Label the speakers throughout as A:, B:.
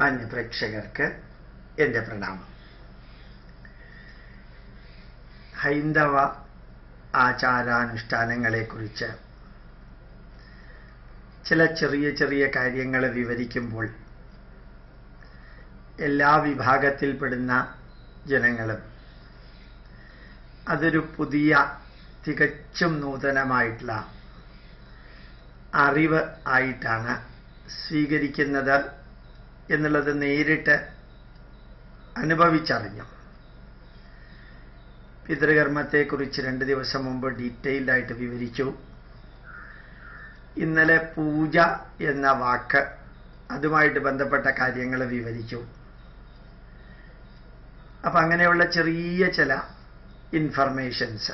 A: മാന്യ പ്രേക്ഷകർക്ക് എന്റെ പ്രണാമം. ഹൈന്ദവ ആചാരാനുഷ്ഠാനങ്ങളെക്കുറിച്ച് ചില ചെറിയ ചെറിയ കാര്യങ്ങൾ വിവരിക്കുമ്പോൾ എല്ലാ വിഭാഗത്തിൽപ്പെടുന്ന ജനങ്ങളും അതൊരു പുതിയ തികച്ചും നൂതനമായിട്ടുള്ള അറിവ് ആയിട്ടാണ് സ്വീകരിക്കുന്നത്. എന്നുള്ളത് നേരിട്ട് അനുഭവിച്ചറിഞ്ഞു. പിതൃകർമ്മത്തെക്കുറിച്ച് രണ്ട് ദിവസം മുമ്പ് ഡീറ്റെയിൽഡായിട്ട് വിവരിച്ചു. ഇന്നലെ പൂജ എന്ന വാക്ക് അതുമായിട്ട് ബന്ധപ്പെട്ട കാര്യങ്ങൾ വിവരിച്ചു. അപ്പം അങ്ങനെയുള്ള ചെറിയ ചില ഇൻഫർമേഷൻസ്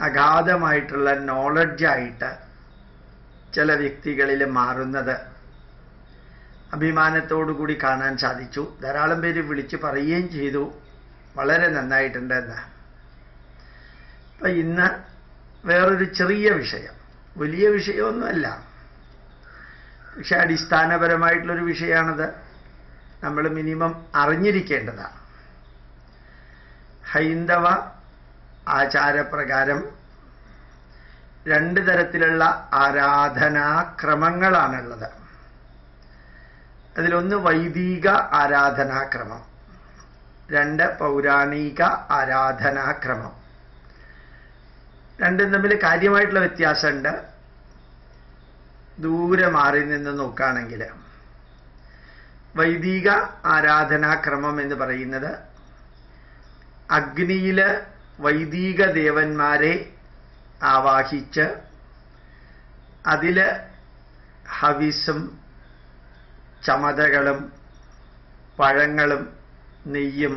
A: അഗാധമായിട്ടുള്ള നോളജായിട്ട് ചില വ്യക്തികളിൽ മാറുന്നത് അഭിമാനത്തോടു കൂടി കാണാൻ സാധിച്ചു. ധാരാളം പേര് വിളിച്ച് പറയുകയും ചെയ്തു. വളരെ നന്നായിട്ടുണ്ട് എന്ന്. അപ്പം ഇന്ന് വേറൊരു ചെറിയ വിഷയം. വലിയ വിഷയമൊന്നുമല്ല. പക്ഷെ അടിസ്ഥാനപരമായിട്ടുള്ളൊരു വിഷയമാണത് നമ്മൾ മിനിമം അറിഞ്ഞിരിക്കേണ്ടതാണ് ഹൈന്ദവ ആചാരപ്രകാരം രണ്ട് തരത്തിലുള്ള ആരാധനാക്രമങ്ങളാണുള്ളത്. അതിലൊന്ന് വൈദിക ആരാധനാക്രമം. രണ്ട് പൗരാണിക ആരാധനാക്രമം. രണ്ടും തമ്മിൽ കാര്യമായിട്ടുള്ള വ്യത്യാസമുണ്ട്. ദൂരെ മാറി നിന്ന് നോക്കുകയാണെങ്കിൽ വൈദിക ആരാധനാക്രമം എന്ന് പറയുന്നത് അഗ്നിയിൽ വൈദിക ദേവന്മാരെ ആവാഹിച്ച് അതിൽ ഹവിസും ചമതകളും പഴങ്ങളും നെയ്യും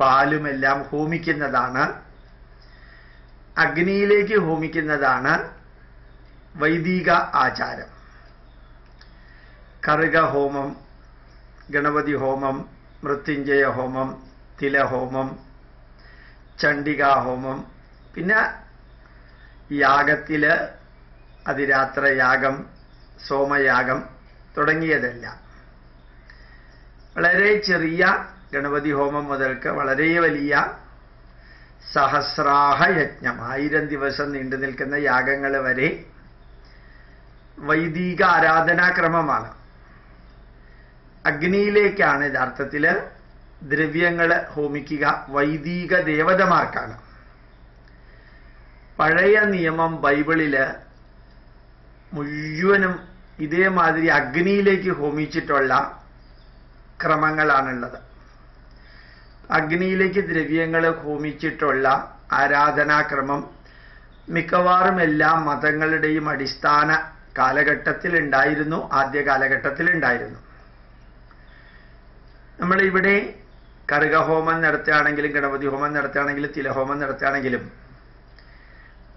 A: പാലുമെല്ലാം ഹോമിക്കുന്നതാണ്. അഗ്നിയിലേക്ക് ഹോമിക്കുന്നതാണ് വൈദിക ആചാരം. കറുക ഹോമം ഗണപതി ഹോമം മൃത്യുഞ്ജയ ഹോമം തിലഹോമം ചണ്ഡികാഹോമം പിന്നെ യാഗത്തിൽ അതിരാത്ര യാഗം സോമയാഗം തുടങ്ങിയതെല്ലാം. വളരെ ചെറിയ ഗണപതി ഹോമം മുതൽക്ക് വളരെ വലിയ സഹസ്രാഹ യജ്ഞം. ആയിരം ദിവസം നീണ്ടു നിൽക്കുന്ന യാഗങ്ങൾ വരെ വൈദിക ആരാധനാക്രമമാണ്. അഗ്നിയിലേക്കാണ് യഥാർത്ഥത്തിൽ ദ്രവ്യങ്ങൾ ഹോമിക്കുക. വൈദിക ദേവതമാർക്കാണ്. പഴയ നിയമം ബൈബിളിൽ മുഴുവനും ഇതേമാതിരി അഗ്നിയിലേക്ക് ഹോമിച്ചിട്ടുള്ള ക്രമങ്ങളാണുള്ളത്. അഗ്നിയിലേക്ക് ദ്രവ്യങ്ങൾ ഹോമിച്ചിട്ടുള്ള ആരാധനാക്രമം മിക്കവാറും എല്ലാ മതങ്ങളുടെയും അടിസ്ഥാന കാലഘട്ടത്തിൽ ഉണ്ടായിരുന്നു ആദ്യ കാലഘട്ടത്തിൽ ഉണ്ടായിരുന്നു നമ്മളിവിടെ കറുകഹോമം നടത്തുകയാണെങ്കിലും ഗണപതി ഹോമം നടത്തുകയാണെങ്കിലും തിലഹോമം നടത്തുകയാണെങ്കിലും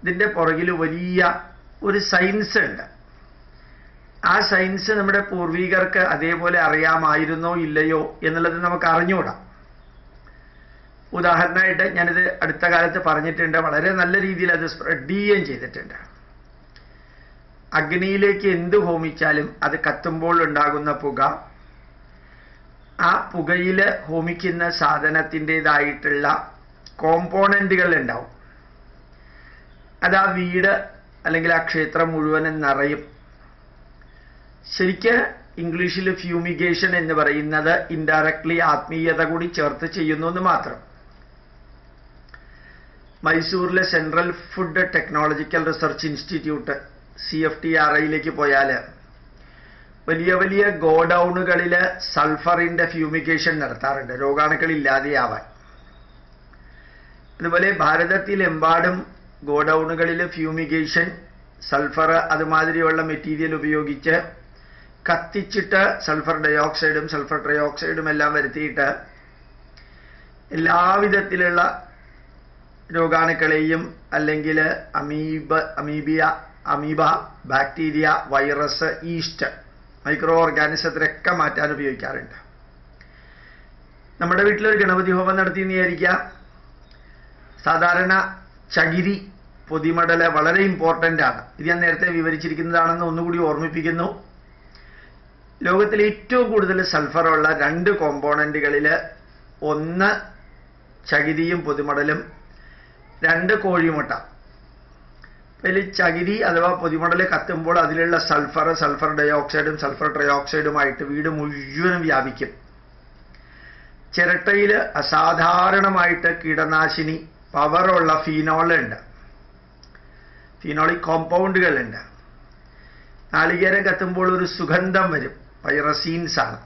A: ഇതിന്റെ പുറകിൽ വലിയ ഒരു സയൻസ് ഉണ്ട്. ആ സയൻസ് നമ്മുടെ പൂർവികർക്ക് അതേപോലെ അറിയാമായിരുന്നോ ഇല്ലയോ എന്നുള്ളത് നമുക്ക് അറിഞ്ഞുകൂടാ. ഉദാഹരണമായിട്ട് ഞാനിത് അടുത്ത കാലത്ത് പറഞ്ഞിട്ടുണ്ട് വളരെ നല്ല രീതിയിൽ അത് സ്പ്രെഡ് ചെയ്യുകയും ചെയ്തിട്ടുണ്ട്. അഗ്നിയിലേക്ക് എന്ത് ഹോമിച്ചാലും അത് കത്തുമ്പോൾ ഉണ്ടാകുന്ന പുക ആ പുകയിൽ ഹോമിക്കുന്ന സാധനത്തിന്റെതായിട്ടുള്ള കോമ്പോണന്റുകൾ ഉണ്ടാവും. അത് ആ വീട് അല്ലെങ്കിൽ ആ ക്ഷേത്രം മുഴുവനും നിറയും. ശരിക്ക് ഇംഗ്ലീഷിൽ ഫ്യൂമിഗേഷൻ എന്ന് പറയുന്നത് ഇൻഡയറക്ട്ലി ആത്മീയത കൂടി ചേർത്ത് ചെയ്യുന്നു എന്ന് മാത്രം. മൈസൂരിലെ central food technological research institute C F T R ഐയിലേക്ക് പോയാൽ വലിയ വലിയ ഗോഡൌണുകളിൽ സൾഫറിന്റെ ഫ്യൂമിഗേഷൻ നടത്താറുണ്ട്. രോഗാണുക്കൾ ഇല്ലാതെയാവാൻ അതുപോലെ ഭാരതത്തിലെമ്പാടും ഗോഡൌണുകളിൽ ഫ്യൂമിഗേഷൻ സൾഫർ അതുമാതിരിയുള്ള മെറ്റീരിയൽ ഉപയോഗിച്ച് കത്തിച്ചിട്ട് സൾഫർ ഡയോക്സൈഡും സൾഫർ ട്രയോക്സൈഡും എല്ലാം വരുത്തിയിട്ട് എല്ലാവിധത്തിലുള്ള രോഗാണുക്കളെയും അല്ലെങ്കിൽ amoeba അമീബിയ amoeba bacteria virus yeast micro ഓർഗാനിസത്തിനൊക്കെ മാറ്റാൻ ഉപയോഗിക്കാറുണ്ട്. നമ്മുടെ വീട്ടിലൊരു ഗണപതി ഹോമം നടത്തി എന്ന് വിചാരിക്കുക. സാധാരണ ചകിരി പൊതിമടൽ വളരെ ഇമ്പോർട്ടന്റ് ആണ്. ഇത് ഞാൻ നേരത്തെ വിവരിച്ചിരിക്കുന്നതാണെന്ന് ഒന്നുകൂടി ഓർമ്മിപ്പിക്കുന്നു. ലോകത്തിൽ ഏറ്റവും കൂടുതൽ സൾഫറുള്ള രണ്ട് കോമ്പോണന്റുകളിൽ ഒന്ന് ചകിരിയും പൊതിമടലും രണ്ട് കോഴിമുട്ട. അതിൽ ചകിരി അഥവാ പൊതിമടൽ കത്തുമ്പോൾ അതിലുള്ള സൾഫർ സൾഫർ ഡയോക്സൈഡും സൾഫർ ട്രയോക്സൈഡുമായിട്ട് വീട് മുഴുവനും വ്യാപിക്കും. ചിരട്ടയിൽ അസാധാരണമായിട്ട് കീടനാശിനി പവറുള്ള ഫീനോളുണ്ട് ഫീനോളിക് കോമ്പൗണ്ടുകളുണ്ട് നാളികേരം കത്തുമ്പോൾ ഒരു സുഗന്ധം വരും. പൈറസീൻസ് ആണ്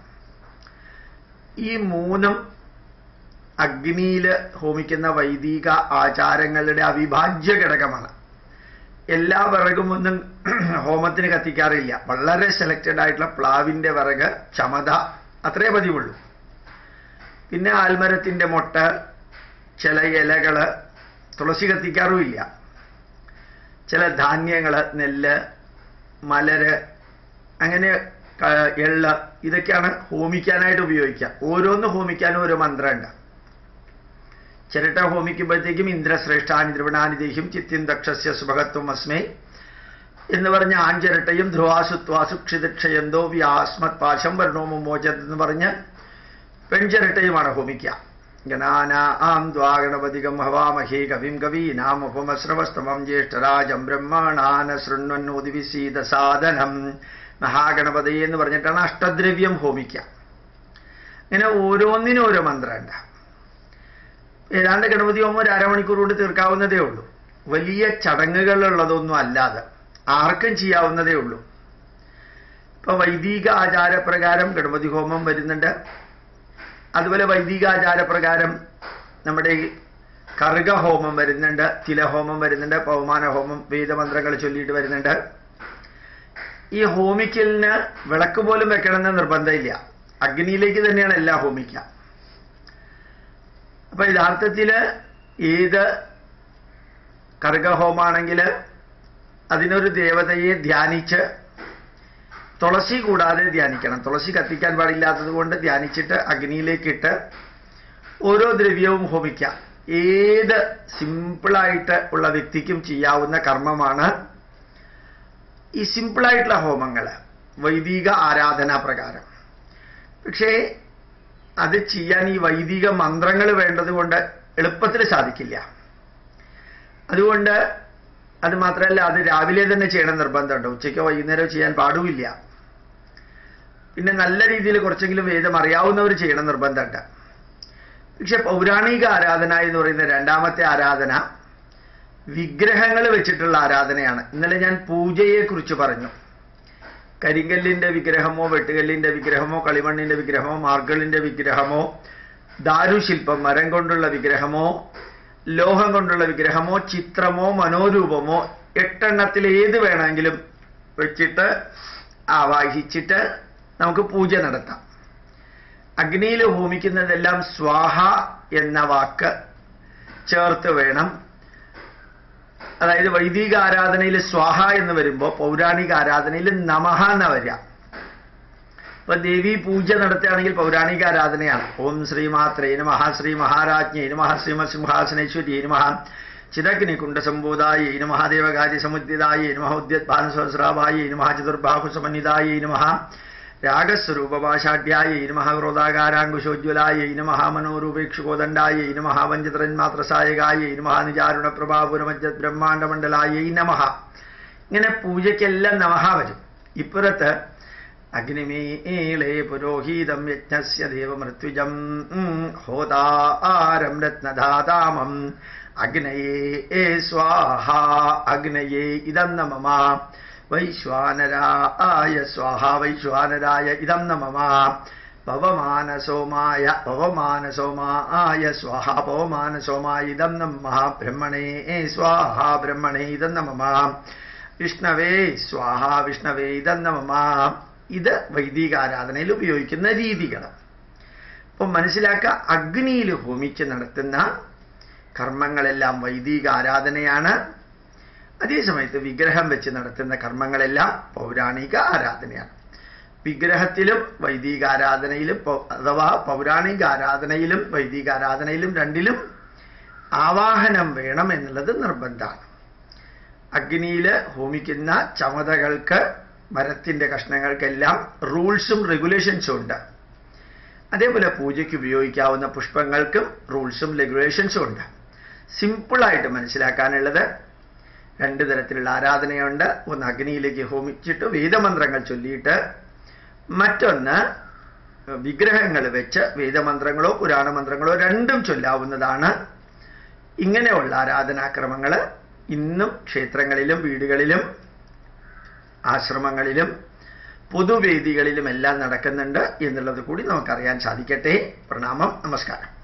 A: ഈ മൂന്നും അഗ്നിയിൽ ഹോമിക്കുന്ന വൈദിക ആചാരങ്ങളുടെ അവിഭാജ്യ ഘടകമാണ് എല്ലാ വിറകും ഒന്നും ഹോമത്തിന് കത്തിക്കാറില്ല. വളരെ സെലക്റ്റഡ് ആയിട്ടുള്ള പ്ലാവിന്റെ വിറക് ചമത അത്രേ പതിവുള്ളൂ. പിന്നെ ആൽമരത്തിന്റെ മുട്ട ചില ഇലകൾ തുളസി കത്തിക്കാറുമില്ല. ചില ധാന്യങ്ങൾ നെല്ല് മലര് അങ്ങനെ എള്ള് ഇതൊക്കെയാണ് ഹോമിക്കാനായിട്ട് ഉപയോഗിക്കുക. ഓരോന്ന് ഹോമിക്കാനും ഓരോ മന്ത്രമുണ്ട്. ചിരട്ട ഹോമിക്കുമ്പോഴത്തേക്കും ഇന്ദ്രശ്രേഷ്ഠാനി ദ്രവണാനിദേഹ്യം ചിത്തിൻ ദക്ഷസ്യ സുഭകത്വം അസ്മേ എന്ന് പറഞ്ഞ ആഞ്ചിരട്ടയും ധ്രുവാസുത്വാസു ക്ഷിതക്ഷയന്തോ വ്യാസ്മത് പാശം വർണോമം മോചത് എന്ന് പറഞ്ഞ് പെൺചിരട്ടയുമാണ് ഹോമിക്കുക. ഗണാനാം ഹവാമഹേ കവിം കവീനാമുപമശ്രവസ്തമം ജ്യേഷ്ഠരാജം ബ്രഹ്മണാന ശൃണ്വന്നോദിവിസീത സാധനം. മഹാഗണപതി എന്ന് പറഞ്ഞിട്ടാണ് അഷ്ടദ്രവ്യം ഹോമിക്കുക ഇങ്ങനെ ഓരോന്നിനും ഓരോ മന്ത്രമുണ്ട്. ഏതാണ്ട് ഗണപതി ഹോമം ഒരു അരമണിക്കൂർ കൊണ്ട് തീർക്കാവുന്നതേ ഉള്ളൂ. വലിയ ചടങ്ങുകളുള്ളതൊന്നും അല്ലാതെ ആർക്കും ചെയ്യാവുന്നതേ ഉള്ളൂ. ഇപ്പൊ വൈദിക ആചാരപ്രകാരം ഗണപതി ഹോമം വരുന്നുണ്ട്. അതുപോലെ വൈദിക ആചാരപ്രകാരം നമ്മുടെ ഈ കറുകഹോമം വരുന്നുണ്ട് തിലഹോമം വരുന്നുണ്ട് പൗമാന ഹോമം വേദമന്ത്രങ്ങൾ ചൊല്ലിയിട്ട് വരുന്നുണ്ട്. ഈ ഹോമിക്കലിന് വിളക്ക് പോലും വെക്കണമെന്ന് നിർബന്ധമില്ല. അഗ്നിയിലേക്ക് തന്നെയാണ് എല്ലാം ഹോമിക്കുക അപ്പൊ യഥാർത്ഥത്തിൽ ഏത് കർഗഹോമാണെങ്കിൽ അതിനൊരു ദേവതയെ ധ്യാനിച്ച് തുളസി കൂടാതെ ധ്യാനിക്കണം. തുളസി കത്തിക്കാൻ പാടില്ലാത്തത് കൊണ്ട് ധ്യാനിച്ചിട്ട് അഗ്നിയിലേക്കിട്ട് ഓരോ ദ്രവ്യവും ഹോമിക്കാം. ഏത് സിമ്പിളായിട്ട് ഉള്ള വ്യക്തിക്കും ചെയ്യാവുന്ന കർമ്മമാണ് ഈ സിമ്പിളായിട്ടുള്ള ഹോമങ്ങൾ വൈദിക ആരാധനാ പ്രകാരം. പക്ഷേ അത് ചെയ്യാൻ ഈ വൈദിക മന്ത്രങ്ങൾ വേണ്ടതുകൊണ്ട് എളുപ്പത്തിൽ സാധിക്കില്ല. അതുകൊണ്ട് അത് മാത്രമല്ല അത് രാവിലെ തന്നെ ചെയ്യണം നിർബന്ധമുണ്ട് ഉച്ചയ്ക്കോ വൈകുന്നേരമോ ചെയ്യാൻ പാടുമില്ല. പിന്നെ നല്ല രീതിയിൽ കുറച്ചെങ്കിലും വേദം അറിയാവുന്നവർ ചെയ്യണം നിർബന്ധമുണ്ട് പക്ഷെ പൗരാണിക ആരാധന എന്ന് പറയുന്ന രണ്ടാമത്തെ ആരാധന വിഗ്രഹങ്ങൾ വെച്ചിട്ടുള്ള ആരാധനയാണ്. ഇന്നലെ ഞാൻ പൂജയെ കുറിച്ച് പറഞ്ഞു. കരിങ്കല്ലിന്റെ വിഗ്രഹമോ വെട്ടുകല്ലിന്റെ വിഗ്രഹമോ കളിമണ്ണിന്റെ വിഗ്രഹമോ മാർഗളിന്റെ വിഗ്രഹമോ ദാരുശില്പം മരം കൊണ്ടുള്ള വിഗ്രഹമോ ലോഹം കൊണ്ടുള്ള വിഗ്രഹമോ ചിത്രമോ മനോരൂപമോ എട്ടെണ്ണത്തിൽ ഏത് വേണമെങ്കിലും വെച്ചിട്ട് ആവാഹിച്ചിട്ട് നമുക്ക് പൂജ നടത്താം. അഗ്നിയിൽ ഹോമിക്കുന്നതെല്ലാം സ്വാഹ എന്ന വാക്ക് ചേർത്ത് വേണം. അതായത് വൈദിക ആരാധനയിൽ സ്വാഹ എന്ന് വരുമ്പോൾ പൗരാണിക ആരാധനയിൽ നമഹ എന്ന വരിക. ഇപ്പൊ ദേവി പൂജ നടത്തുകയാണെങ്കിൽ പൗരാണിക ആരാധനയാണ്. ഓം ശ്രീമാത്രേ നമഃ ശ്രീ മഹാരാജ്ഞേ നമഃ ശ്രീമസിംഹാസനേശ്വരി നമഃ ചിദഗ്നി കുണ്ടസംബോധായ സമുദ്ധിതായ ദേവകാര്യ സമുദ്യതായ നമഃ ഉദ്യത്പാനസഹസ്രാഭായ നമഃ ചതുർബാഹു സമന്വിതായ നമഃ രാഗസ്വരൂപഭാഷാഢ്യായ നമഃ ക്രോധാകാരാങ്കുശോജ്വലായ നമഃ മനോരൂപേക്ഷുകോദണ്ഡായ നമഃ വഞ്ചതരന്മാത്രസായകായ നമഃ നിജാരുണ പ്രഭാപുരമജ്ജത് ബ്രഹ്മാണ്ഡമണ്ഡലായ നമഹ ഇങ്ങനെ പൂജയ്ക്കെല്ലാം നമഹ വരും. ഇപ്പുറത്ത് അഗ്നിമീളേ പുരോഹിതം യജ്ഞസ്യ ദേവമൃത്യുജം ഹോതാരം രത്നധാതാമം അഗ്നയേ സ്വാഹ അഗ്നയേ ഇതം നമമ. വൈശ്വാനരായ സ്വാഹ വൈശ്വാനരായ ഇതം നമമ പവമാനസോമായ പവമാനസോമായ സ്വാഹ പവമാനസോമായ ഇതം നമ ബ്രഹ്മണേ സ്വാഹ ബ്രഹ്മണേ ഇതം നമമ വിഷ്ണവേ സ്വാഹ വിഷ്ണവേ ഇതം നമമ ഇത് വൈദിക ആരാധനയിൽ ഉപയോഗിക്കുന്ന രീതികൾ അപ്പം മനസ്സിലാക്കുക അഗ്നിയിൽ ഹോമിച്ച് നടത്തുന്ന കർമ്മങ്ങളെല്ലാം വൈദിക ആരാധനയാണ് അതേസമയത്ത് വിഗ്രഹം വെച്ച് നടത്തുന്ന കർമ്മങ്ങളെല്ലാം പൗരാണിക ആരാധനയാണ്. വിഗ്രഹത്തിലും വൈദിക ആരാധനയിലും അഥവാ പൗരാണിക ആരാധനയിലും വൈദിക ആരാധനയിലും രണ്ടിലും ആവാഹനം വേണം എന്നുള്ളത് നിർബന്ധമാണ്. അഗ്നിയിൽ ഹോമിക്കുന്ന ചമതകൾക്ക് മരത്തിന്റെ കഷ്ണങ്ങൾക്കെല്ലാം റൂൾസും റെഗുലേഷൻസും ഉണ്ട്. അതേപോലെ പൂജയ്ക്ക് ഉപയോഗിക്കാവുന്ന പുഷ്പങ്ങൾക്കും റൂൾസും റെഗുലേഷൻസും ഉണ്ട്. സിമ്പിളായിട്ട് മനസ്സിലാക്കാനുള്ളത് രണ്ട് തരത്തിലുള്ള ആരാധനയുണ്ട്. ഒന്ന് അഗ്നിയിലേക്ക് ഹോമിച്ചിട്ട് വേദമന്ത്രങ്ങൾ ചൊല്ലിയിട്ട് മറ്റൊന്ന് വിഗ്രഹങ്ങൾ വെച്ച് വേദമന്ത്രങ്ങളോ പുരാണ മന്ത്രങ്ങളോ രണ്ടും ചൊല്ലാവുന്നതാണ്. ഇങ്ങനെയുള്ള ആരാധനാക്രമങ്ങൾ ഇന്നും ക്ഷേത്രങ്ങളിലും വീടുകളിലും ആശ്രമങ്ങളിലും പൊതുവേദികളിലും എല്ലാം നടക്കുന്നുണ്ട് എന്നുള്ളത് കൂടി നമുക്കറിയാൻ സാധിക്കട്ടെ. പ്രണാമം നമസ്കാരം.